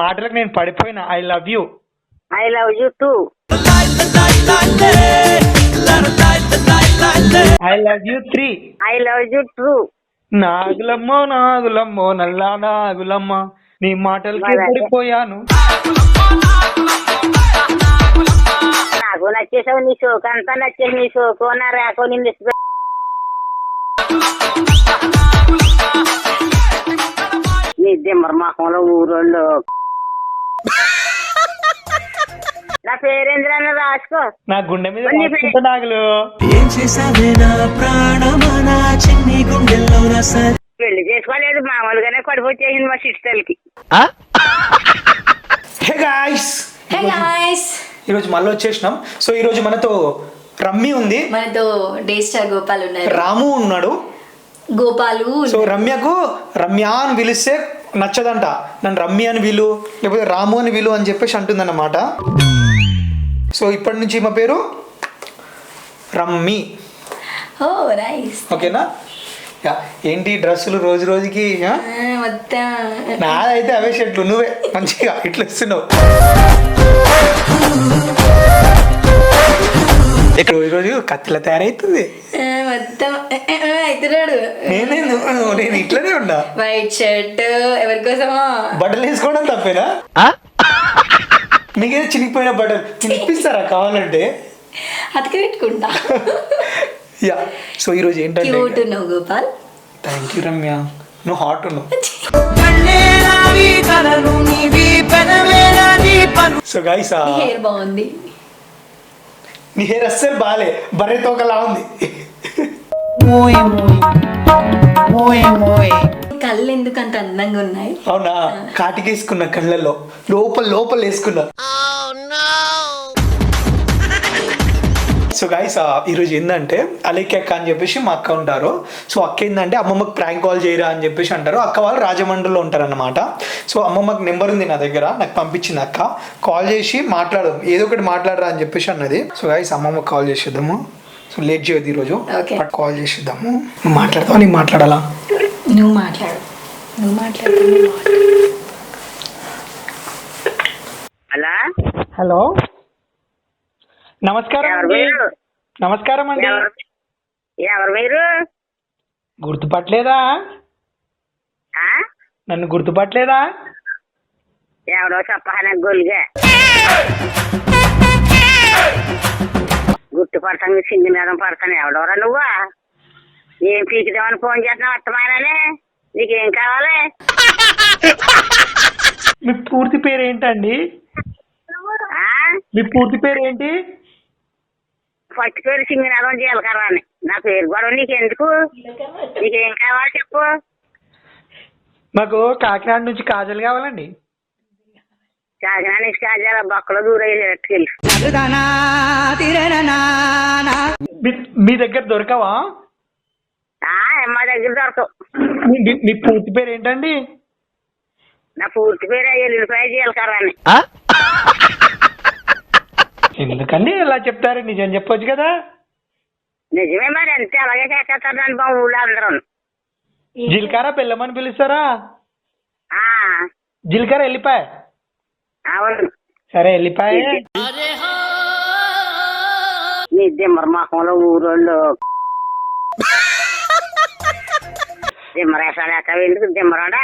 మాటలకు నేను పడిపోయినా. I love you I love you too I love you three I love you true నాగులమ్మో నాగులమ్మో నల్లా నాగులమ్మ నీ మాటలకి. పడిపోయాను. నాకు నచ్చేసావు నీ షోకు అంతా నచ్చేసి నీ షోకు నా రేకో నిన్ను నీ దిమ్మర మొహంలో ఊరోళ్ళు నా పేరేంద్రన్న రాసుకో నా గుండె మీద రాసుకుంటా నాగులు. ఏం చేసావే నా ప్రాణమా? నా చిన్ని గుండెల్లో పెళ్ళి చేసుకోలేదు మామూలుగానే కడుపు వచ్చేసింది మా సిస్టర్కి హే గాయ్స్! Hey guys! ఈరోజు మళ్ళీ వచ్చేసినాం. సో ఈరోజు మనతో రమ్మి ఉంది. మనతో డే స్టార్ గోపాల్ ఉన్నారు. రాము ఉన్నాడు. గోపాలు. సో రమ్యకు రమ్య అని పిలిస్తే నచ్చదంట. నన్ను రమ్య అని విలు లేకపోతే రాము అని విలు అని చెప్పేసి అంటుందన్నమాట. సో ఇప్పటి నుంచి మా పేరు రమ్మి. ఓ నైస్. ఓకేనా? యా, ఏంటి డ్రెస్సులు రోజు రోజుకి? మొత్తం. నాదైతే అవే షర్ట్లు నువ్వే. మంచిగా ఇట్లా ఇస్తున్నావు. ఇక్కడ రోజు రోజు కత్తిలా తయారవుతుంది నేనే ఇట్లనే ఉన్నా. వైట్ షర్ట్ ఎవరి కోసమో బట్టలు వేసుకోవడం తప్పేనా? మీకేదో చినిగిపోయిన బట్టలు నేను ఇప్పిస్తారా కావాలంటే? అతక పెట్టుకుంటా. యా. సో ఈరోజు ఏంటంటే? క్యూట్ ఉన్నావు గోపాల్. Thank you Ramya. నువ్వు హాట్ ఉన్నావు. సో గైస్ నీ హెయిర్ బాగుంది. నీ హెయిర్ అస్సలు బాలే. బర్రె తోకలా ఉంది. కళ్ళు ఎందుకు అంత అందంగా ఉన్నాయి? అవునా? కాటికేసుకున్న కళ్ళల్లో లోపల లోపల వేసుకున్నా. సో గాయస్ ఈరోజు ఏంటంటే అలేకి అక్క అని చెప్పేసి మా అక్క ఉంటారు. సో అక్క ఏంటంటే అమ్మమ్మకి ప్రాంక్ కాల్ చేయరా అని చెప్పేసి అంటారు. అక్క వాళ్ళు రాజమండ్రిలో ఉంటారన్నమాట. సో అమ్మమ్మకి నెంబర్ ఉంది నా దగ్గర నాకు పంపించింది అక్క. కాల్ చేసి మాట్లాడదాం ఏదో ఒకటి మాట్లాడరా అని చెప్పేసి అన్నది. సో గాయస్ అమ్మమ్మకి కాల్ చేసేద్దాము. సో లేట్ చేయొద్దు ఈరోజు. కాల్ చేసేద్దాము. నువ్వు మాట్లాడతావా? నీకు మాట్లాడాలా? నువ్వు మాట్లాడు. నువ్వు మాట్లాడు. అలా హలో? నమస్కారం ఎవరు అండి. నమస్కారం అండి. ఎవరు? ఎవరు మీరు? గుర్తుపట్టలేదా? ఆ? నన్ను గుర్తుపట్టలేదా? ఎవరో చెప్పాన గొల్గా. గుర్తుపడతాను సింగి మీద పడతాను ఎవడోరా నువ్వా? ఏం పీకుదామని ఫోన్ చేస్తున్నావు అత్తమాయననే నీకేం కావాలి? మీ పూర్తి పేరు ఏంటండి? మీ పూర్తి పేరు ఏంటి ఫస్ట్ పేరు సింగినాథం జీలకర్ర అని నా పేరు కూడా నీకెందుకు? నీకేం కావాలి చెప్పు. మాకు కాకినాడ నుంచి కాజల్ కావాలండి. కాకినాడ కాజాల బొక్కలో మీ- మీ దగ్గర దొరకవా? మా దగ్గర దొరకవు. మీ- పూర్తి పేరు ఏంటండి నా పూర్తి పేరు ఎల్లుల్లిపాయ జీలకర్ర అని. ఎందుకండి ఇలా చెప్తారు? నిజం చెప్పొచ్చు కదా. నిజమే మరి అంతే అలాగే చేసేస్తారు మా ఊళ్ళో అందరూ. జీలకర్ర పిల్లమని పిలుస్తారా? ఆ, జీలకర్ర వెళ్ళిపాయ సరే వెళ్ళిపాయ. నీ దిమ్మర మొహంలో ఊరోళ్ళు. దిమ్మరేసాలు ఎక్క ఎందుకు దిమ్మరాడా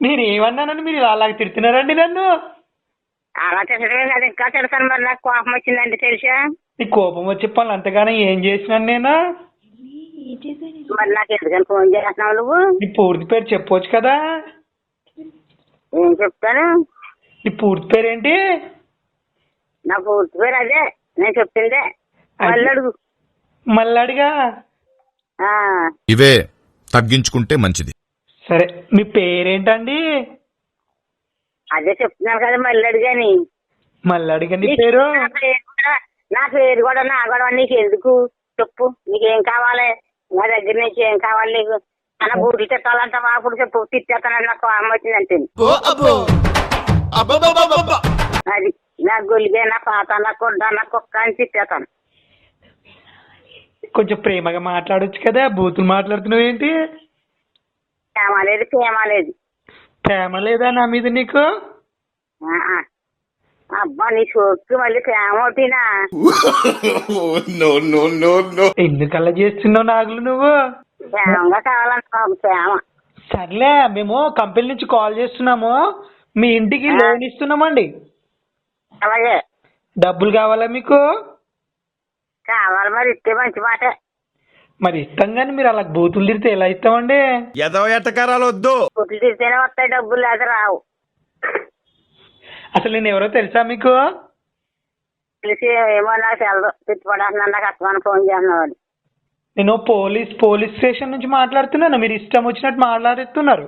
నేను ఏమన్నానని మీరు ఇలా అలాగ తిడుతున్నారండి నన్ను? అలా తిట్టడమే కదా ఇంకా తిడతాను మరి నాకు కోపం వచ్చిందండి తెలుసా? నీ కోపం వచ్చి పనులు అంతగానో ఏం చేసినాను నేను? మరి నాకు ఎందుకని ఫోన్ చేస్తున్నావు నువ్వు? నీ పూర్తి పేరు చెప్పొచ్చు కదా. ఏం చెప్తాను? నీ పూర్తి పేరు ఏంటి నా పూర్తి పేరు అదే నేను చెప్పిందే. మళ్ళీ అడుగు. మళ్ళీ అడిగా? ఆ, ఇవే తగ్గించుకుంటే మంచిది. సరే మీ పేరేంటండి? అదే చెప్తున్నాను కదా మళ్ళీ అడిగండి పేరు నా పేరు? కూడా- నా పేరు కూడా నా కూడా నీకు ఎందుకు చెప్పు నీకేం కావాలి? నా దగ్గర నుంచి ఏం కావాలి నీకు? అన్న బూట్లు తిట్టాలంట అప్పుడు చెప్పు తిట్టేస్తానని నాకు అమ్మ వచ్చిందంటే అది నా గొలిగే నా పాత నా కొండ నా కుక్క అని తిట్టేస్తాను. కొంచెం ప్రేమగా మాట్లాడొచ్చు కదా బూతులు మాట్లాడుతున్నావు ఏంటి? ప్రేమ లేదు ప్రేమ లేదు. ప్రేమ లేదా నా మీద నీకు. అబ్బా నీ సోక్కి మళ్ళీ ప్రేమ ఒకటినా ఎందుకలా చేస్తున్నావు నాగులు నువ్వు? ప్రేమగా ప్రేమ సర్లే మేము కంపెనీ నుంచి కాల్ చేస్తున్నాము. మీ ఇంటికి లోన్ ఇస్తున్నామండి. అలాగే. డబ్బులు కావాలా మీకు? కావాలి మరి ఇస్తే మంచి మాట. మరి ఇస్తాం కానీ మీరు అలా బూతులు తిరిగితే ఎలా ఇస్తామండి? ఎదవ ఎట్టకారాలు వద్దు. గుడ్లు తిరితేనే వస్తాయి డబ్బులు లేదా రావు. అసలు నేను ఎవరో తెలుసా మీకు? తెలిసి ఏమో నాకు తెలదు. తిట్టుపడేస్తున్నాను నాకు అత్తమని ఫోన్ చేస్తున్నాడు నేను పోలీస్ పోలీస్ స్టేషన్ నుంచి మాట్లాడుతున్నాను. మీరు ఇష్టం వచ్చినట్టు మాట్లాడుతున్నారు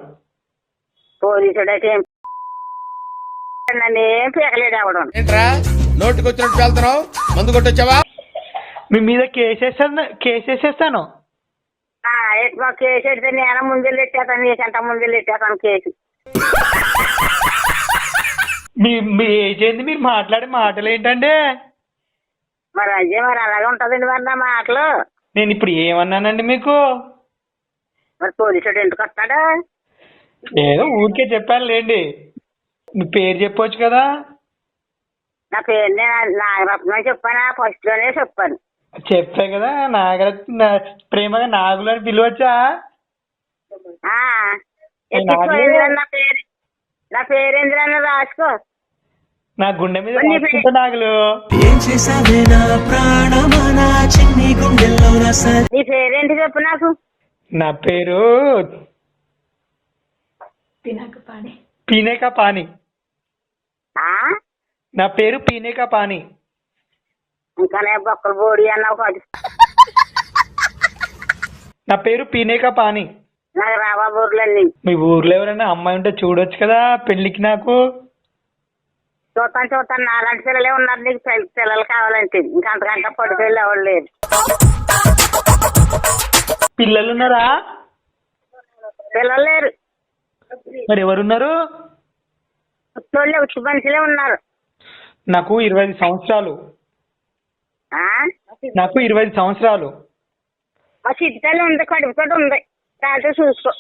పోలీసుడు అయితే ఏం నన్ను ఏం పీకలేడు అవడం ఏంట్రా? నోటికి వచ్చినట్టు వెళ్తున్నావు మందు కొట్టొచ్చావా? మీ మీద కేసేస్తాను కేసేసేస్తాను మా కేసు ఎడితే నేను ముందు ఎట్టేస్తాను నీకంట ముందు ఎట్టేస్తాను కేసు? మీ మీ ఏజ్ ఏంది? మీరు మాట్లాడే మాటలు ఏంటండి? మరి అదే మరి అలాగే ఉంటదండి మరి నా మాటలు. నేను ఇప్పుడు ఏమన్నానండి మీకు? మరి పోలీసుడు ఎందుకు వస్తాడు? ఏదో ఊరికే చెప్పాను లేండి మీ పేరు చెప్పొచ్చు కదా? నా పేరు నేను నాగరత్నం చెప్పానా ఫస్ట్లోనే చెప్పాను. చెప్పా కదా నాగరత్న ప్రేమగా నాగులు అని పిలవచ్చా? ఆ? ఇంద్రన్న నా పేరు. నా పేరు ఇంద్రన్న రాసుకో. నా గుండె మీద నాగులు. ఏం చేసావే నా ప్రాణమా నా చిన్ని గుండెల్లో నా పేరేంటి చెప్పు నాకు? నా పేరు పినాక పాడే పీనేకా పాని ఆ? నా పేరు పీనేకా పాని ఇంకా నేను బొక్కలు బోడి అన్నావు కాదు నా పేరు పీనేకా పాని నాకు రావా బోర్లన్నీ. మీ ఊర్లో ఎవరైనా అమ్మాయి ఉంటే చూడొచ్చు కదా పెళ్ళికి నాకు. చూస్తాను చూస్తాను నాలాంటి పిల్లలే ఉన్నారు నీకు పిల్ల- పిల్లలు కావాలంటే. ఇంకా అంతకంటే పడిపోయి ఎవరు లేరు. పిల్లలు ఉన్నారా పిల్లలు లేరు. మరి ఎవరున్నారు? ఉత్తి మనుషులే ఉన్నారు. నాకు ఇరవై ఐదు సంవత్సరాలు. ఆ? నాకు ఇరవై ఐదు సంవత్సరాలు. మా చిట్టి తల్లి ఉంది కడుపుతో ఉంది. దాంతో చూసుకో.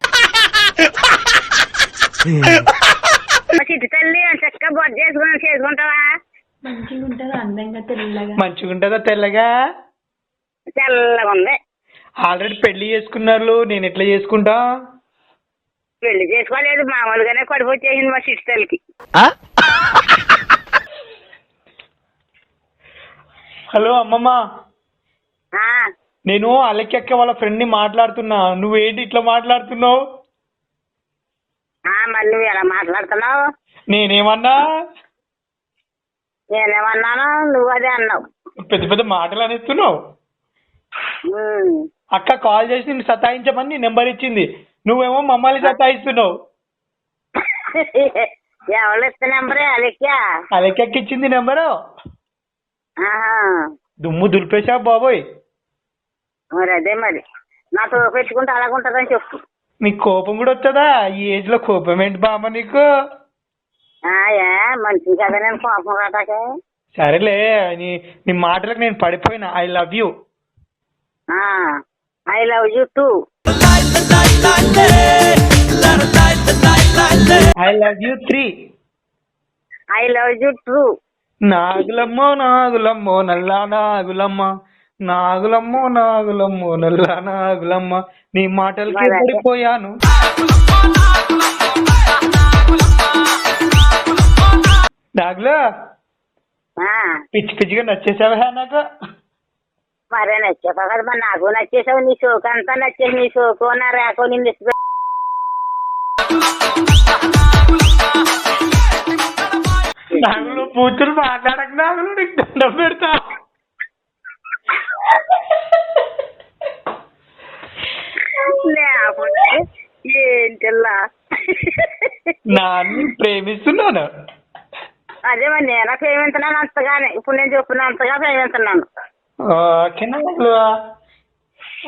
మా చిట్టి తల్లి చక్కగా బొడ్డు చేసుకుని చేసుకుంటావా? మంచిగా ఉంటుంది అందంగా తెల్లగా? మంచిగా ఉంటుందా తెల్లగా? తెల్లగా ఉంది ఆల్రెడీ పెళ్ళి చేసుకున్నారు నేను ఎట్లా చేసుకుంటా? పెళ్ళి చేసుకోలేదు మామూలుగానే కడుపు వచ్చేసింది మా తల్లికి హలో అమ్మమ్మ. నేను అలెక్కెక్క వాళ్ళ ఫ్రెండ్ని మాట్లాడుతున్నా. నువ్వేంటి ఇట్లా మాట్లాడుతున్నావు? మరి నువ్వు ఎలా మాట్లాడుతున్నావు? నేనేమన్నా? నేనేమన్నాను? నువ్వు అదే అన్నావు. పెద్ద పెద్ద మాటలు అనేస్తున్నావు. అక్క కాల్ చేసి నిన్ను సతాయించమని నీ నెంబర్ ఇచ్చింది. నువ్వేమో మమ్మల్ని సతాయిస్తున్నావు. ఎవరు ఇస్తే నెంబరే? అలెక్కా అలెక్కెక్క ఇచ్చింది నెంబరు? దుమ్ము దులిపేశావు బాబోయ్. మరి అదే మరి. నాతో పెట్టుకుంటే అలాగుంటదని చెప్పు. నీకు కోపం కూడా వస్తుందా ఈ ఏజ్లో కోపం ఏంటి బామ్మ నీకు? మంచిది కదా నేను కోపం రాటాకే సరేలే నీ నీ మాటలకు నేను పడిపోయినా. I love you I love you too I love you three I love you too నాగులమ్మో నాగులమ్మో నల్లా నాగులమ్మ. నాగులమ్మో నాగులమ్మో నల్లా నాగులమ్మ నీ మాటలకి. పడిపోయాను నాగులు పిచ్చి పిచ్చిగా నచ్చేసావా నాకు? మరే నచ్చావు కదా మరి నాకు నచ్చేసావు నీ షోకు అంతా నచ్చేసి నీ షోకు నా రేకో నిన్ను నాగులు పూతులు మాట్లాడక నాగులు నీకు దండం పెడతా. లేకపోతే ఏంటిల్లా నాన్ని ప్రేమిస్తున్నాను. అదే మరి నేను ప్రేమించున్నాను అంతగానే. ఇప్పుడు నేను చెప్పిన అంతగా ప్రేమించున్నాను ఓకే నాగులు.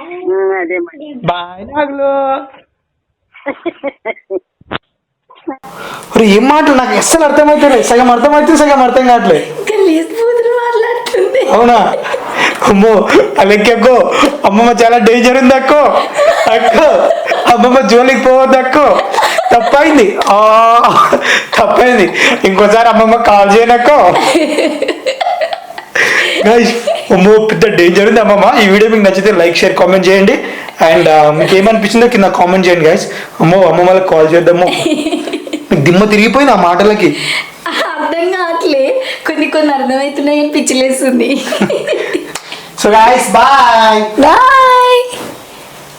ఉమ్, అదే మరి. బాయ్ నాగులు. ఏం మాటలు? నాకు అస్సలు అర్థమవుతుంది సగం అర్థమవుతుంది సగం అర్థం కావట్లేదు. అవునా? అమ్మో అలెక్కో అమ్మమ్మ చాలా డేంజర్ ఉంది అక్కో. అక్కో అమ్మమ్మ జోలికి పోవద్దు అక్కో. తప్పైంది. ఆ, తప్పైంది. ఇంకోసారి అమ్మమ్మ కాల్ చేయనక్కో అమ్మో పెద్ద డేంజర్ ఉంది అమ్మమ్మ. ఈ వీడియో మీకు నచ్చితే లైక్ షేర్ కామెంట్ చేయండి. అండ్ uh, మీకు ఏమనిపించిందో కింద కామెంట్ చేయండి గైస్ అమ్మో అమ్మమ్మకి కాల్ చేద్దాము. దిమ్మ తిరిగిపోయింది ఆ మాటలకి. అర్థం కావట్లే. కొన్ని కొన్ని అర్థమవుతున్నాయని పిచ్చిలేస్తుంది. So guys bye bye